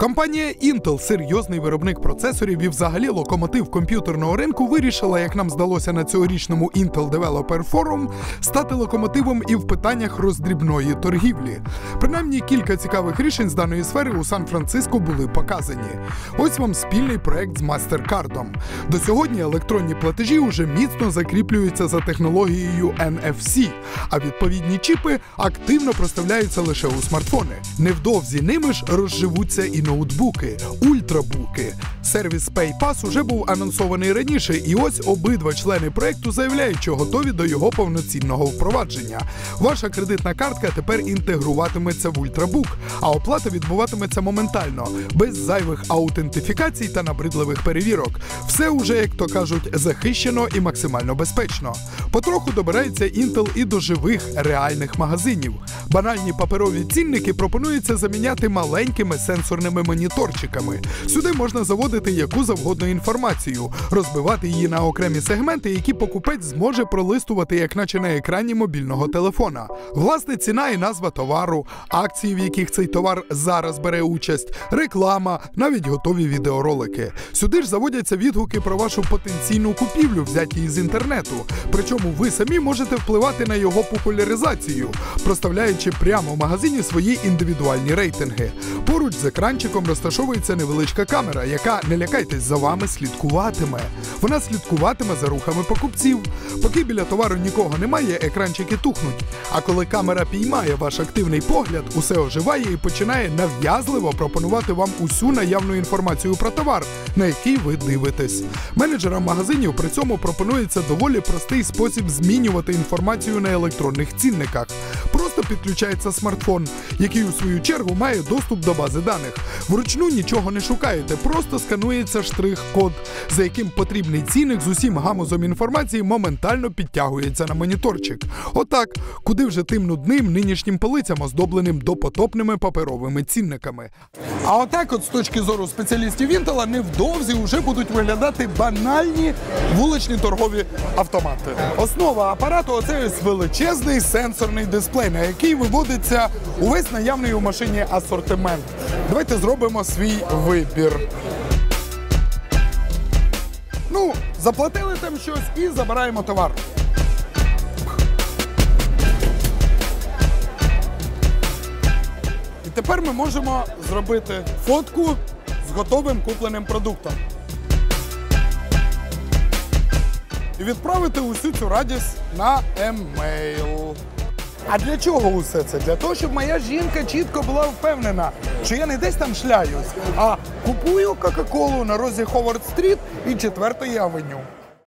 Компанія Intel, серйозний виробник процесорів і взагалі локомотив комп'ютерного ринку, вирішила, як нам здалося на цьогорічному Intel Developer Forum, стати локомотивом і в питаннях роздрібної торгівлі. Принаймні кілька цікавих рішень з даної сфери у Сан-Франциско були показані. Ось вам спільний проект з MasterCard. До сьогодні електронні платежі уже міцно закріплюються за технологією NFC, а відповідні чіпи активно проставляються лише у смартфони. Невдовзі ними ж розживуться і ноутбуки, ультрабуки. Сервіс PayPass уже був анонсований раніше, і ось обидва члени проекту заявляють, що готові до його повноцінного впровадження. Ваша кредитна картка тепер інтегруватиметься в ультрабук, а оплата відбуватиметься моментально, без зайвих аутентифікацій та набридливих перевірок. Все уже, як то кажуть, захищено і максимально безпечно. Потроху добирається Intel і до живих реальних магазинів. Банальні паперові цінники пропонується заміняти маленькими сенсорними моніторчиками. Сюди можна заводити яку завгодно інформацію, розбивати її на окремі сегменти, які покупець зможе пролистувати, як наче на екрані мобільного телефона. Власне, ціна і назва товару, акції, в яких цей товар зараз бере участь, реклама, навіть готові відеоролики. Сюди ж заводяться відгуки про вашу потенційну купівлю, взяті із інтернету. Причому ви самі можете впливати на його популяризацію, проставляючи прямо в магазині свої індивідуальні рейтинги. Поруч з екранчиком розташовується невеличка камера, яка не лякайтесь за вами слідкуватиме. Вона слідкуватиме за рухами покупців. Поки біля товару нікого немає, екранчики тухнуть. А коли камера піймає ваш активний погляд, усе оживає і починає нав'язливо пропонувати вам усю наявну інформацію про товар, на який ви дивитесь. Менеджерам магазинів при цьому пропонується доволі простий спосіб змінювати інформацію на електронних цінниках. Просто підключається смартфон, який у свою чергу має доступ до бази даних. Вручну нічого не шукаєте, просто сканується штрих-код, за яким потрібний цінник з усім гамузом інформації моментально підтягується на моніторчик. Отак, куди вже тим нудним нинішнім полицям, оздобленим допотопними паперовими цінниками. А отак, от з точки зору спеціалістів Intel, невдовзі вже будуть виглядати банальні вуличні торгові автомати. Основа апарату оце ось величезний сенсорний дисплей, на який виводиться увесь наявний у машині асортимент. Давайте зробимо свій вибір. Ну, заплатили там щось і забираємо товар. І тепер ми можемо зробити фотку з готовим купленим продуктом. І відправити усю цю радість на емейл. А для чого усе це? Для того, щоб моя жінка чітко була впевнена, що я не десь там шляюсь, а купую Кока-Колу на розі Ховард Стріт і 4 авеню.